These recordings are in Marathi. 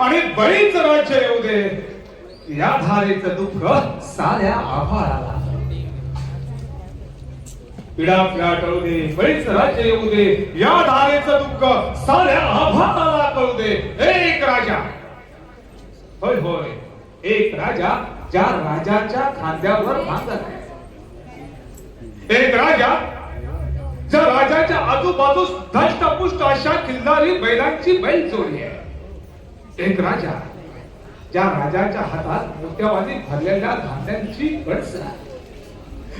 आणि बळीच राज्य येऊ दे. या धारेच दुःख साऱ्या आभाळाला. पिढा पिढा टळू दे बळीच राज्य येऊ दे. या धारेच दुःख साऱ्या आभाळाला कळू दे. एक राजा. होय होय. एक राजा ज्या राजाच्या खांद्यावर भांगत आहे. एक राजा ज्या राजाच्या आजूबाजूस धष्टपुष्ट अशा खिल्लारी बैलांची बैल चोरी आहे. एक राजा ज्या राजाच्या हातात मोत्यावादी भरलेल्या धान्यांची गडस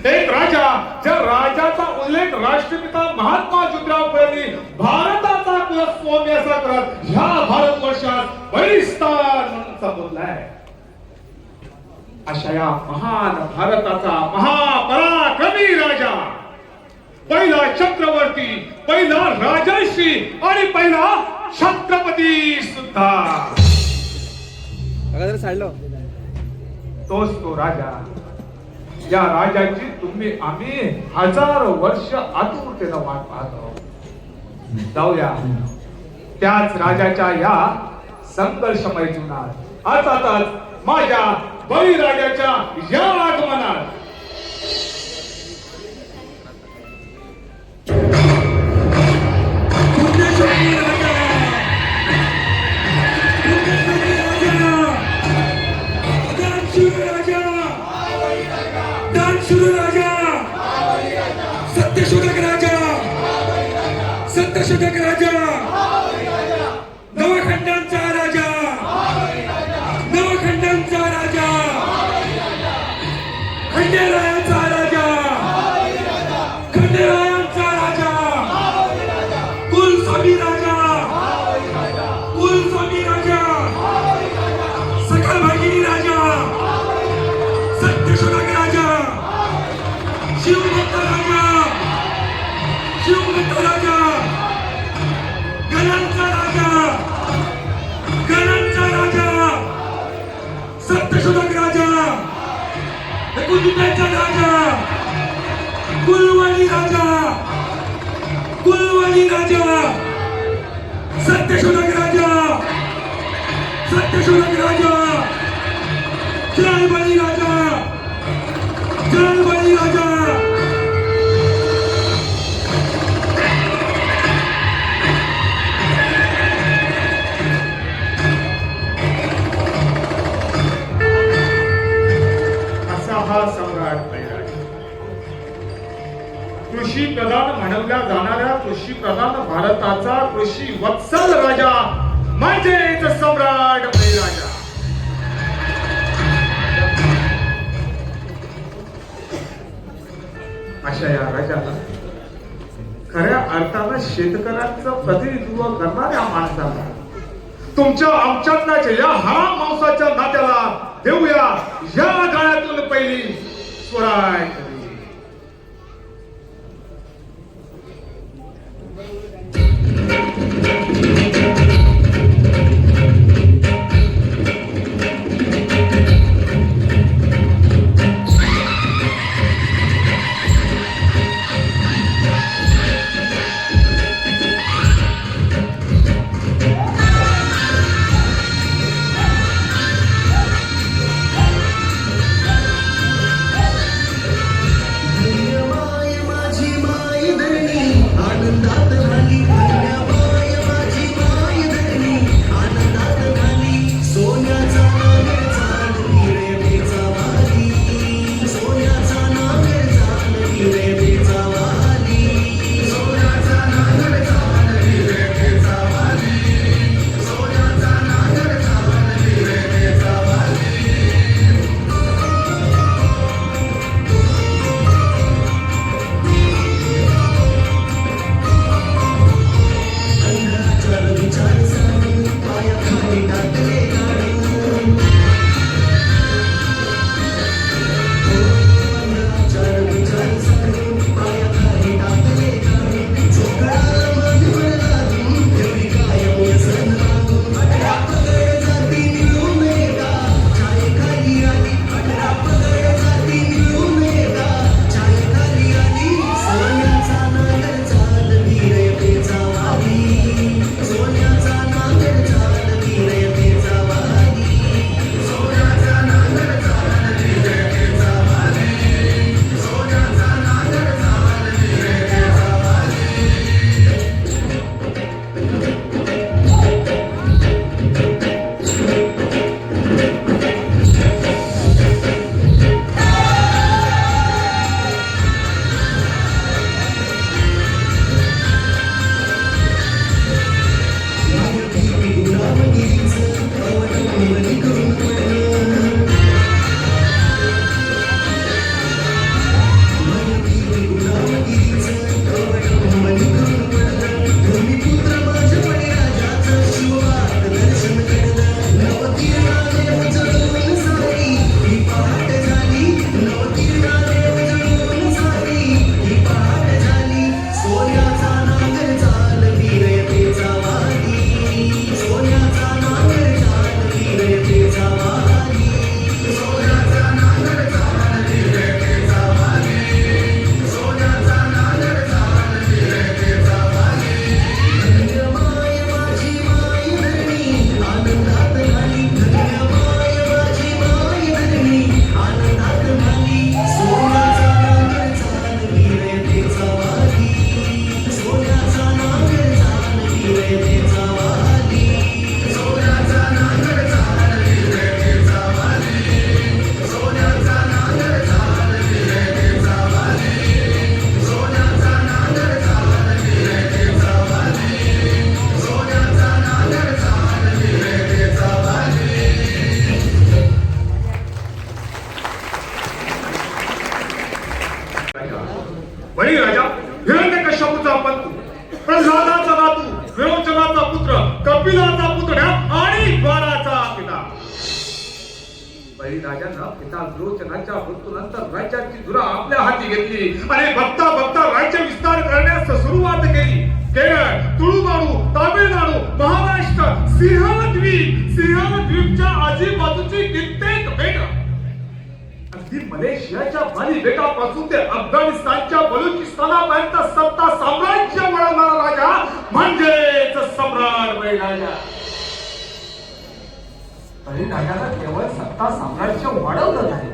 एक राजा ज्या राजाचा उल्लेख राष्ट्रपिता महात्मा ज्योतिराव फुले भारताचा कुलस्वामी असा करत ह्या भारतवर्षात बलिस्तान म्हणून संबोधलाय अशा या महान भारताचा महापराक्रमी राजा. पहिला चक्रवर्ती पहिला राजर्षी आणि पहिला छत्रपती सुद्धा. तोच तो राजा. या राजाची तुम्ही आम्ही हजार वर्ष आतुरतेनं वाट पाहतो जाऊया. त्याच राजाच्या या संघर्षमय जीवनात. अर्थातच माझ्या बळीराजाच्या या आगमनात राजा शिवभक्त राजा गणांचा राजा गणांचा राजा सत्यशोधक राजा कुलुंबाचा राजा कुलवाणी राजा कुलवाणी राजा सत्यशोधक राजा सत्यशोधक राजा जय प्रधान म्हणल्या जाणाऱ्या कृषी प्रधान भारताचा कृषी वत्सल राजा. म्हणजेच सम्राट बळीराजा. अशा या राजाला खऱ्या अर्थानं शेतकऱ्यांचं प्रतिनिधित्व करणाऱ्या माणसाला तुमच्या आमच्यातल्या या हा मांसाच्या नात्याला देऊया या गाण्यातून पहिली स्वराज साम्राज्य वाढवलं नाही.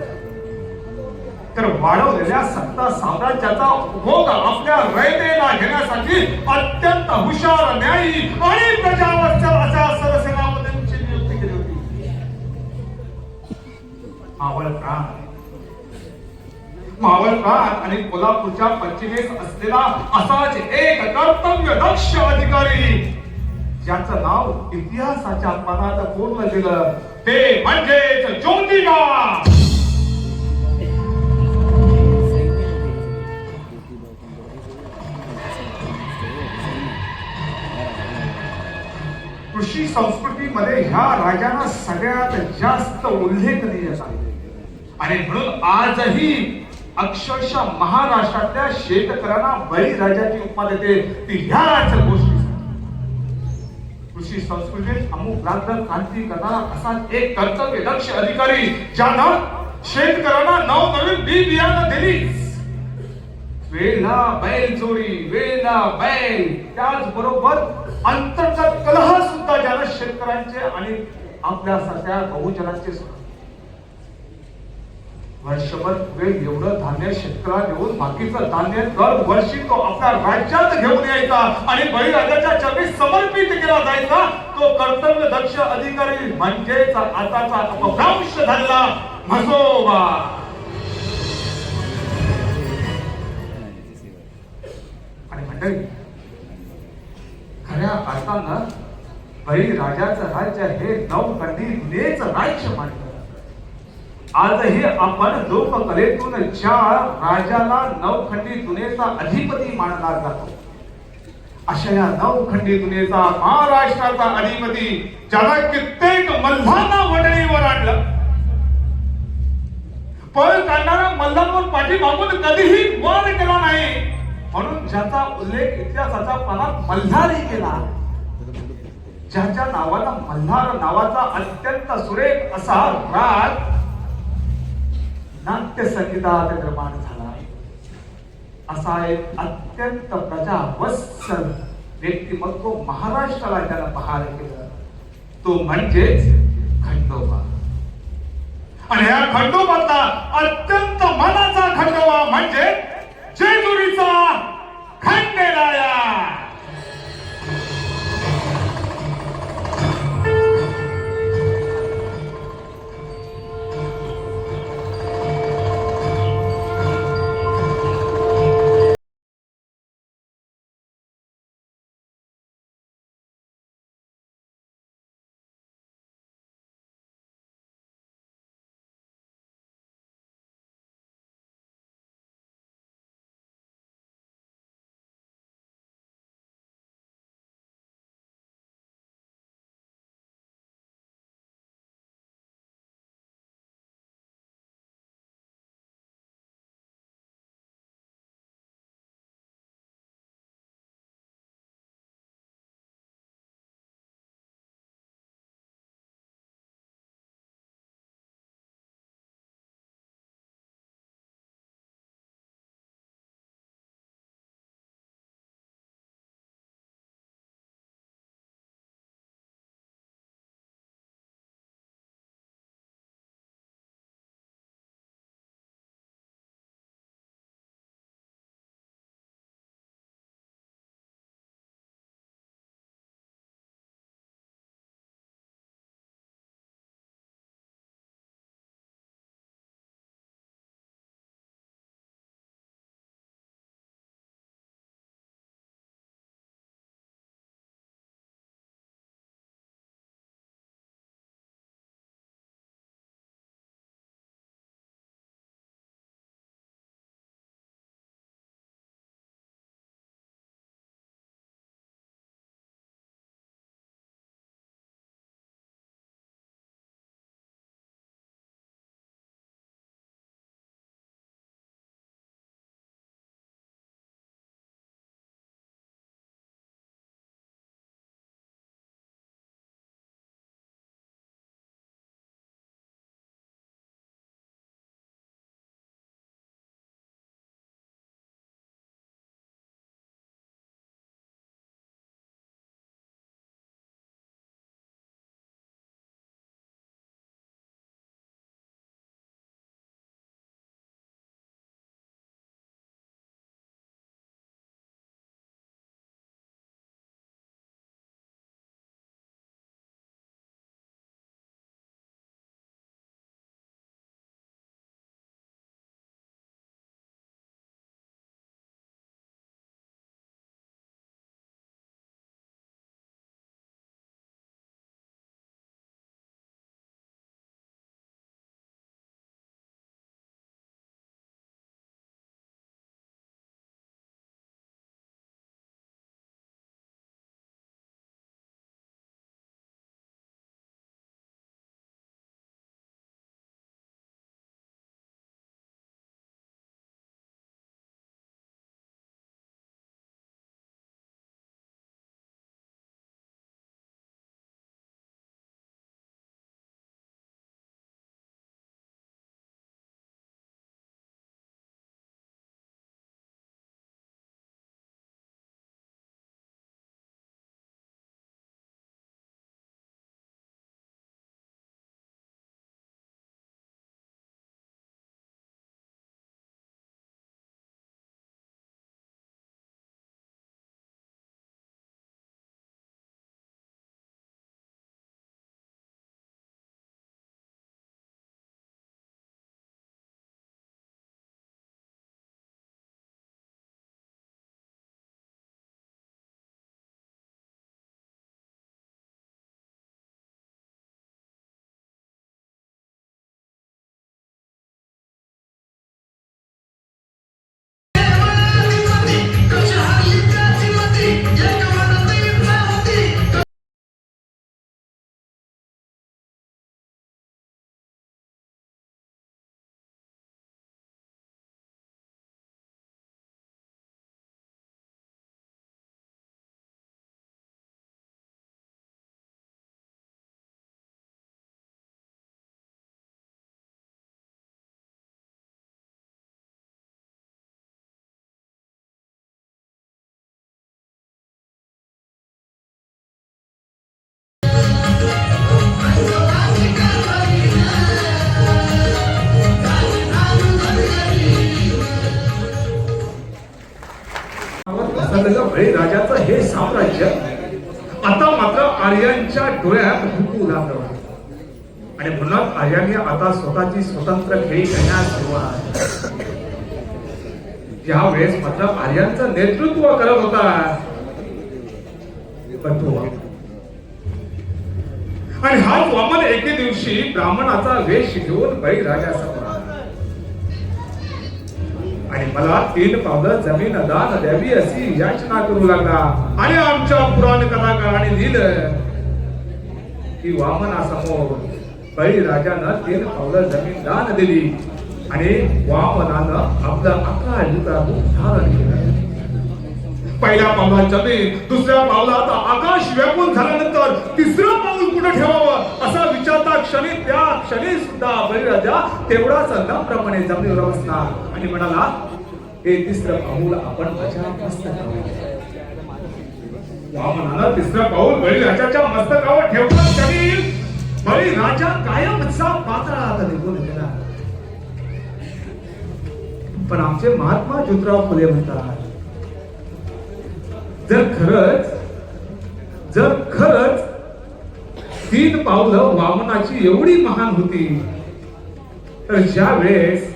तर वाढवलेल्या सत्ता साम्राज्याचा उपभोग आपल्या रयतेला घेण्यासाठी अत्यंत हुशार न्यायी आणि प्रजावत्सल अशा सरसेनापतींची नियुक्ती केली होती. मावळ प्राण. मावळ प्राण आणि कोल्हापूरच्या पश्चिमेस असलेला असाच एक कर्तव्य दक्ष अधिकारी ज्याचं नाव इतिहासाच्या पानात पूर्ण दिलं ते म्हणजेच ज्योतिबा कृषी संस्कृतीमध्ये ह्या राजांना सगळ्यात जास्त उल्लेखनीय आहे. आणि म्हणून आजही अक्षरशः महाराष्ट्रातल्या शेतकऱ्यांना बळीराजाची उपमा देते ती ह्याच गोष्टी कृषी संस्कृतीत अमुक रात्र क्रांती करणारा असा एक कर्तव्य लक्ष अधिकारी ज्यानं शेतकऱ्यांना नवनवीन बी बियाणं दिली वेला बैल जोडी वेला बैल त्याचबरोबर अंतर्गत कलह सुद्धा ज्यानं शेतकऱ्यांचे आणि आपल्या सगळ्या बहुजनांचे सुद्धा. वर्षभर वेळ एवढं धान्य शेतकऱ्याला देऊन बाकीचं धान्य दर वर्षी तो आपल्या राज्यात घेऊन यायचा आणि बळीराजाच्या चरणी समर्पित केला जायचा. तो कर्तव्य दक्ष अधिकारी म्हणजेच आताचा अपभ्रंश झालेला म्हसोबा. आणि मंडळी खऱ्या अर्थानं बळीराजाचं राज्य हे नवखंडी दुनियेच राज्य मानलं. आजही आपण लोककलेतून ज्या राजाला नवखंडी दुनेचा अधिपती मानला जातो अशा या नवखंडी दुनेचा महाराष्ट्राचा अधिपती ज्याला कित्येक मल्हांना वडळीवर आणलं. पळ काढणारा मल्हांवर पाठीमागून कधीही वर केला नाही. म्हणून ज्याचा उल्लेख इतिहासाच्या पानात मल्हारही केला. ज्याच्या नावाला मल्हार नावाचा अत्यंत सुरेख असा राग नाट्य संगीतात निर्माण झाला असा एक अत्यंत प्रजावत्सल व्यक्तिमत्व महाराष्ट्राला त्याला पहार केलं. तो म्हणजेच खंडोबा. आणि या खंडोबाचा अत्यंत मनाचा खंडोबा म्हणजे जेजुरीचा खंडेराया. असलेलं भय राजाचं हे साम्राज्य आता मात्र आर्यांच्या डोळ्यात हुकू लागलं आणि म्हणूनच आर्यांनी आता स्वतःची स्वतंत्र खेळी करण्यास सुरुवात या वेळेस मात्र आर्यांचं नेतृत्व करत होता. आणि हाच वामन एके दिवशी ब्राह्मणाचा वेश घेऊन बळीराजासमोर आला. आणि मला तीन पावलं जमीन दान द्यावी अशी याचना करू लागला. आणि आमच्या पुराण कथाकाराने लिहिलं की वामनासमोर बळीराजानं तीन पावलं जमीन दान दिली. आणि वामनानं आपलं अकरा युद्धा धारण केलं. पहिल्या पावलात जमीन दुसऱ्या पावलात आकाश व्यापून झाल्यानंतर तिसरं पाऊल कुठे ठेवावं असा विचारता क्षणी त्या क्षणी सुद्धा बळीराजा तेवढाच अंदाप्रमाणे जमिनीवर बसणार आणि म्हणाला हे तिसरं पाऊल आपण माझ्या मस्तकावर म्हणाला तिसरं पाऊल बळीराजाच्या मस्तकावर ठेवलं क्षणी बळीराजा कायमचा पातळात निघून गेला. पण आमचे महात्मा ज्योतिराव फुले म्हणतात जर खरंच जर खरंच तीन पावलं वामनाची एवढी महान होती तर ज्या वेळेस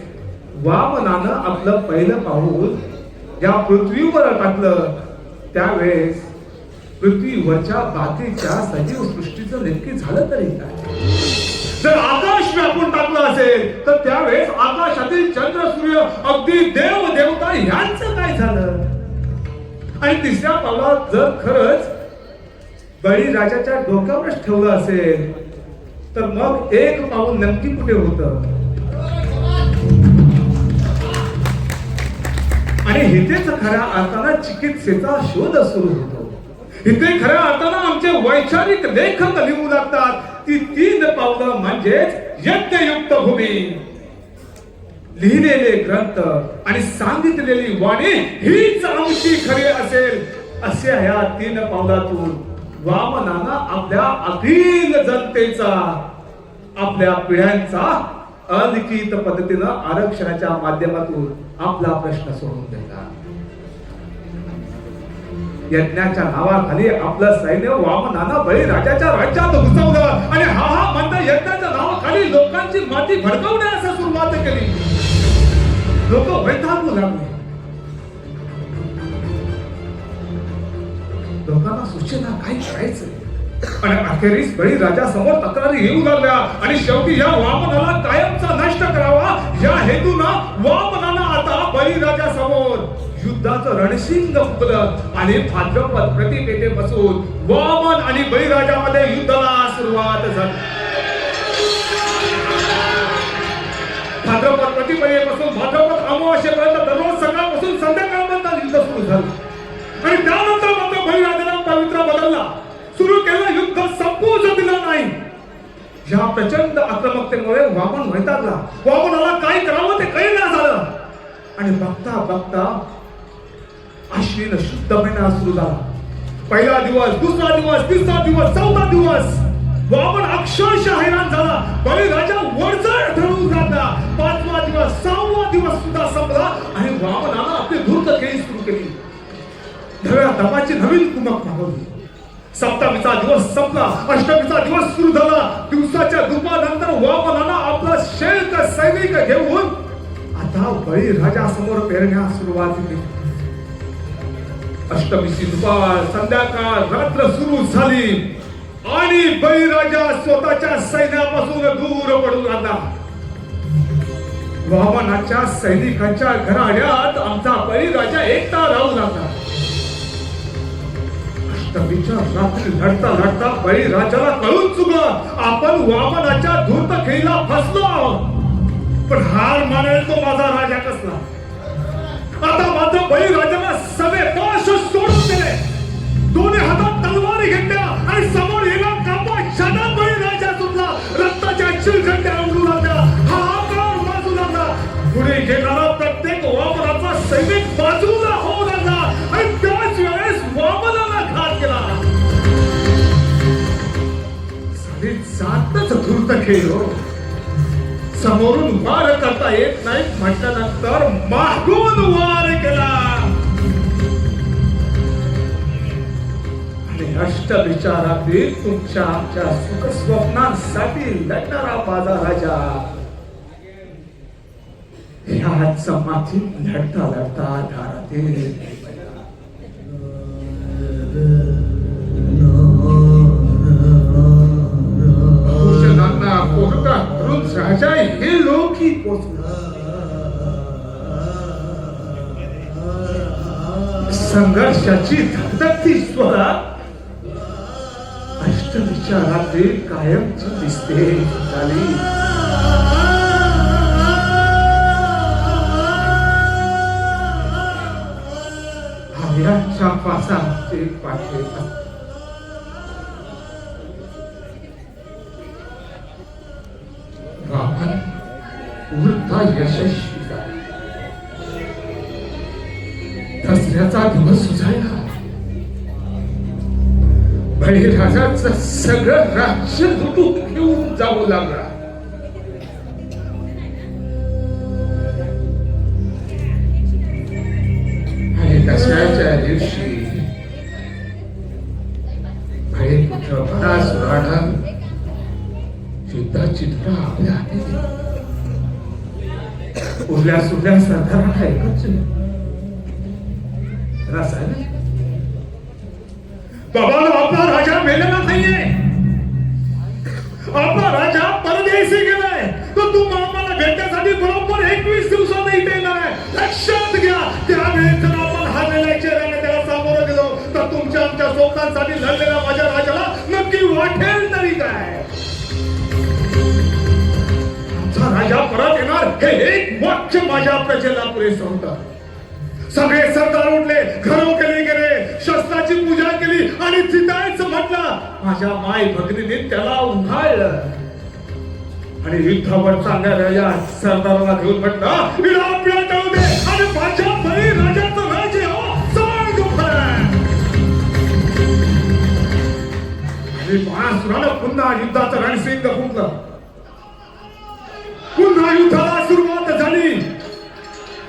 वामनानं आपलं पहिलं पाऊल या पृथ्वीवर टाकलं त्यावेळेस पृथ्वीवरच्या बाकीच्या सजीव सृष्टीचं नेमकी झालं तरी काय? जर आकाश व्यापून टाकलं असेल तर त्यावेळेस आकाशातील चंद्र सूर्य अगदी देव देवता यांचं काय झालं? आणि तिसऱ्या पावलात जर खरंच बळीराजाच्या डोक्यावरच ठेवलं असेल तर मग एक पाऊल नक्की कुठे होत? आणि हितेच खऱ्या अर्थानं चिकित्सेचा शोध सुरू होतो. इथे खऱ्या अर्थानं आमचे वैचारिक लेखक लिहू लागतात. ती तीन पावलं म्हणजेच यज्ञयुक्त भूमी. लिहिलेले ग्रंथ आणि सांगितलेली वाणी हीच आमची खरी असेल. असे ह्या तीन पावलातून वामनानं आपल्या अखिल जनतेचा आपल्या पिढ्यांचा अलिखित पद्धतीनं आरक्षणाच्या माध्यमातून आपला प्रश्न सोडून दिला यज्ञाच्या नावाखाली आपलं सैन्य वामनानं बळीराजाच्या राज्यात घुसवलं आणि हा हा म्हणता यज्ञाच्या नावाखाली लोकांची माती भडकवण्यास सुरुवात केली. लोक वैतागू लागले. लोकांना सूचना काय करायचं आणि अखेरीस बळीराजा समोर तक्रारी येऊ लागल्या. आणि शेवटी या वामनाला कायमचा नष्ट करावा. या हेतूनं वामनानं आता बळीराजा समोर युद्धाचं रणशिंग फुकलं आणि भाद्रपद प्रतिपेटे बसून वामन आणि बळीराजामध्ये युद्धाला सुरुवात झाली. भाद्रपद प्रतिपदेपासून भाद्रपद अमावास्येपर्यंत दररोज सकाळपासून संध्याकाळपर्यंत युद्ध सुरू झालं. आणि त्यानंतर मात्र बळीराजाला पवित्र बदलला. सुरू केला युद्ध संपू दिलं नाही. या प्रचंड आक्रमकतेमुळे वामन वैतागला. वामनाला काय करावं ते काही ना झालं. आणि बघता बघता आश्विन शुद्ध महिना सुरू झाला. पहिला दिवस दुसरा दिवस तिसरा दिवस चौथा दिवस. वामन अक्षरशः हैराण झाला. बळीराजा वरचढ ठरवून राहता पाचवा दिवस सहावा दिवस सुद्धा संपला आणि वामनानं आपली धूर्त खेळी सुरू केली. धव्या धमाची नवीन कुमक मागवली. सप्तमीचा दिवस संपला अष्टमीचा दिवस सुरू झाला. दिवसाच्या दुपानंतर वामनानं आपला शेल्क सैनिक घेऊन आता बळीराजा समोर पेरण्यास सुरुवात केली अष्टमीची दुपार संध्याकाळ रात्र सुरू झाली. आणि बळीराजा स्वतःच्या सैन्यापासून दूर पडून राहता वामनाच्या सैनिकांच्या घराड्यात आमचा बळीराजा एकटा राहू लागला अष्टमीच्या रात्री लढता लढता बळीराजाला कळून चुकलं आपण वामनाच्या धूर्त खेळीला फसलो. आहोत पण हार मानेल तो माझा राजा कसला? आता माझा बळीराजाला सगळे पाश सोडून दिले. दोन्ही हातात तलवारी घेतल्या आणि समोर येला रक्ताच्या चिलखंड्या उडू लागल्या हाहाकार वाजू लागला. पुढे प्रत्येक वामनाचा सैनिक बाजूला होऊ लागला. आणि त्याच वेळेस वामनाला घात केला साडे सातच धूर्त खेळ हो. समोरून वार करता येत नाही. म्हटल्यानंतर मागून वार केला. अष्टविचारातील तुमच्या आमच्या सुख स्वप्नांसाठी लढणारा माझा राजा. ह्या माथीत लढता लढता धारातील राजा हे लोकी संघर्षाची धगधगती स्वरा अष्टविचारातील कायमच दिसते झाली हऱ्याच्या पासाचे पाठे रावण उरता यशस्वी झाला. दसऱ्याचा दिवस हे राजाचं सगळं राज्य लुटून घेऊन जाऊ लागला. राजा परत येणार हे एक वाक्य माझ्या प्रजेला पुरेसं होतं सगळे सरदार उठले घरो केले गेले शस्त्राची पूजा केली आणि चितायच म्हटलं माझ्या माय भगिनीने त्याला उन्हाळलं. आणि युद्धावर चांगल्या या सरदाराला घेऊन म्हटलं विडा आपल्या जाऊ दे. आणि माझ्या बळी राजाचं राज्य हो सांग आणि बाणासुरानं पुन्हा युद्धाचं रणसिंग फुटलं पुन्हा युद्धाला सुरुवात झाली.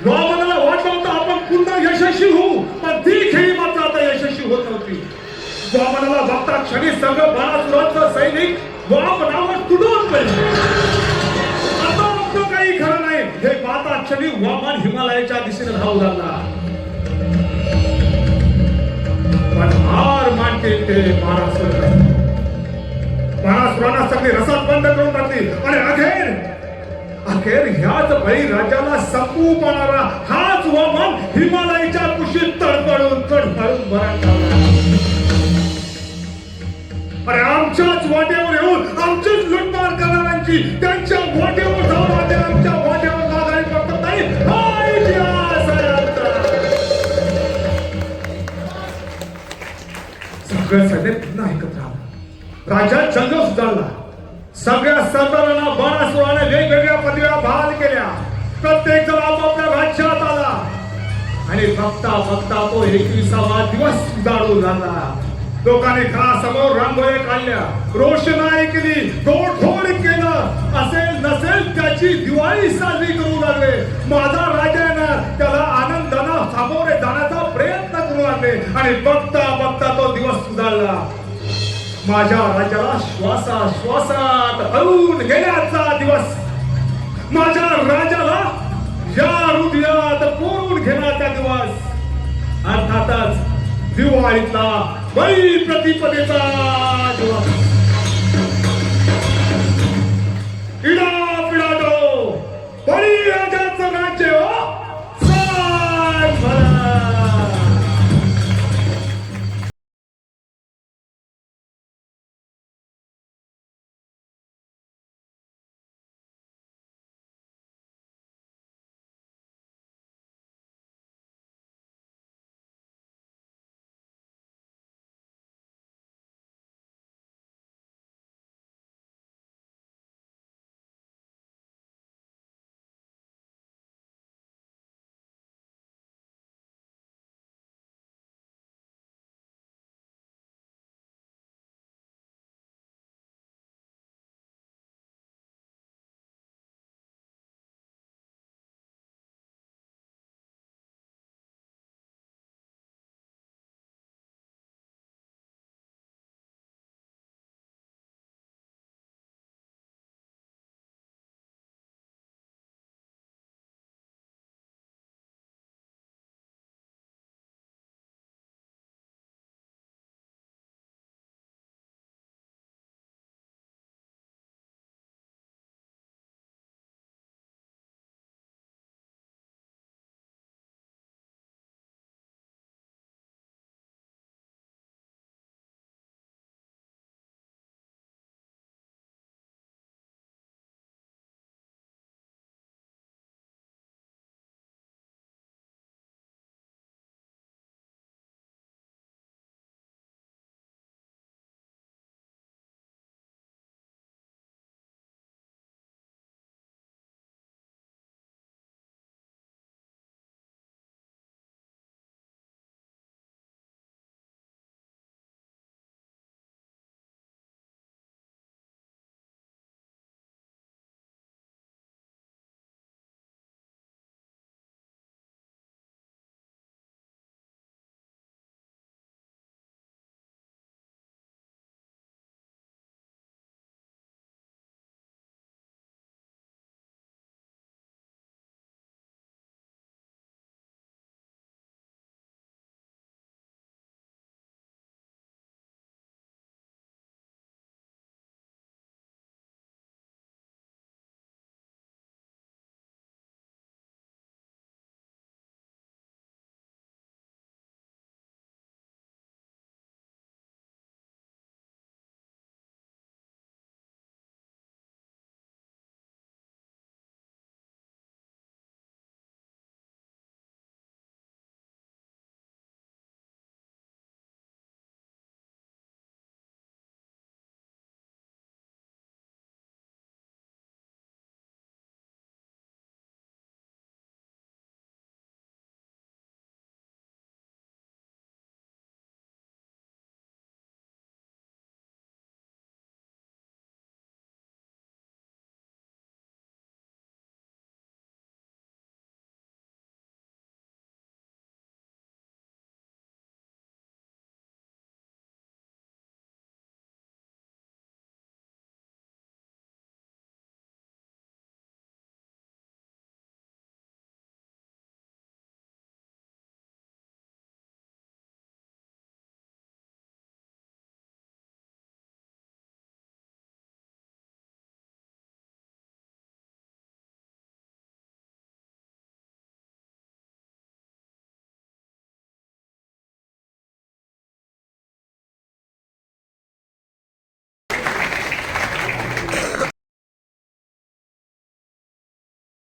वामनाला वाटलं होतं आपण पुन्हा यशस्वी होऊ पण ती खेळी मात्र आता यशस्वी होत नव्हती. वामनाला बघता क्षणी सगळं बाणासुराचं सैनिक वामनावर तुडून पडले. आता आपलं काही खरं नाही. हे पाहता क्षणी वामन हिमालयाच्या दिशेने धावू लागला पण हार मानते ते बाळासुर. बाळासुरांना सगळी रसात बंद करून टाकली आणि अखेर अखेर ह्याच बळी राजाला संपू पाहणारा हाच वामन हिमालयाच्या कुशीत तडफडून तडफडून भरात अरे आमच्याच वाट्यावर येऊन आमचीच लुटमार करणाऱ्यांची त्यांच्या वाट्यावर जाऊन आले आमच्या वाट्यावर नागाळी पडत नाही हा इतिहास आहे आमचा. सगळं सगळे पुन्हा ऐकत राहा. राजा जंग सुधारला. सगळ्या सरदारांना बाणासुराने वेगवेगळ्या पदव्या बहाल केल्या. प्रत्येक जण आपापल्या राज्यात आला. आणि बघता बघता तो एकविसावा दिवस जाळू झाला. लोकांनी घरासमोर रांगोळ्या काढल्या. रोषणाई केली तोडफोड केलं. असेल नसेल त्याची दिवाळी साजरी करू लागले. माझा राजा येणार त्याला आनंदानं सामोरे जाण्याचा प्रयत्न करू लागले. आणि बघता बघता तो दिवस सुधारला माझ्या राज्याला श्वासा श्वासात हळून घेण्याचा दिवस. माझ्या राजाला या हृदयात कोरून घेण्याचा दिवस. अर्थातच दिवाळीतला बळी प्रतिपदेचा दिवस. इडा पिडाडो बळी राजाचं राज्य हो